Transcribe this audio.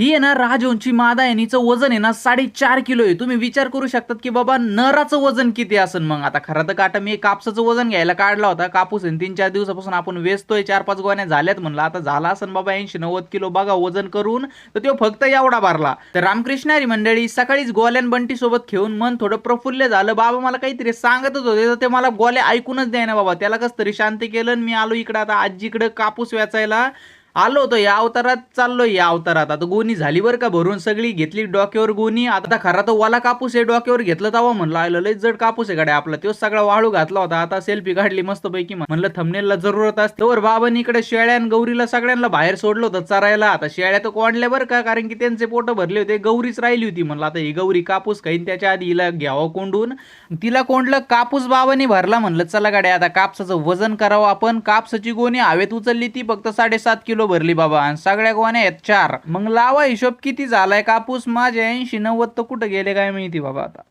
ही आहे ना राजवंशी मादा यानीचं वजन आहे ना साडेचार किलो आहे. तुम्ही विचार करू शकतात की बाबा नराचं वजन किती असेल मग. आता खरं तर काटा मी कापसाचं वजन घ्यायला काढला होता. कापूस आहे तीन चार दिवसापासून आपण वेचतोय. चार पाच गोण्या झाल्यात म्हणलं. आता झाला असेल बाबा ऐंशी नव्वद किलो. बघा वजन करून तर तो फक्त एवढा भरला. तर रामकृष्णारी मंडळी सकाळीच गोल्यान बंटी सोबत खेळून मन थोडं प्रफुल्ल झालं. बाबा मला काहीतरी सांगतच होते तर ते मला गोल्या ऐकूनच द्याय ना बाबा. त्याला कस तरी शांती केलं आणि मी आलो इकडे आता आजीकडे कापूस वेचायला. आलो होतो या अवतारात चाललो या अवतारात. आता गोणी झाली बरं का भरून सगळी घेतली डोक्यावर गोणी. आता खरा तर वाला कापूस आहे डोक्यावर घेतलं तेव्हा म्हणलं आलं लय जड कापूस आहे गाड्या आपला. तोच सगळा वाळू घातला होता आता सेल्फी काढली मस्त पैकी म्हणलं थमनेलला जरूरत असते. तर बाबांनी इकडे शेळ्या गौरीला सगळ्यांना बाहेर सोडलं होतं चरायला. आता शेळ्या तर कोंडल्या बरं का कारण की त्यांचे पोट भरले होते गौरीच राहिली होती म्हणलं. आता ही गौरी कापूस खाईन त्याच्या आधी हिला घ्यावं कोंडून. तिला कोंडलं कापूस बाबांनी भरला म्हणलं चला गाड्या आता कापसाचं वजन करावं आपण. कापसाची गोणी हवेत उचलली ती फक्त साडेसात किलो भरली बाबा. आणि सगळ्या गोवाने आहेत चार. मग लावा हिशोब किती झालाय? कापूस माझे ऐंशी नव्वद तर कुठं गेले काय माहिती बाबा आता.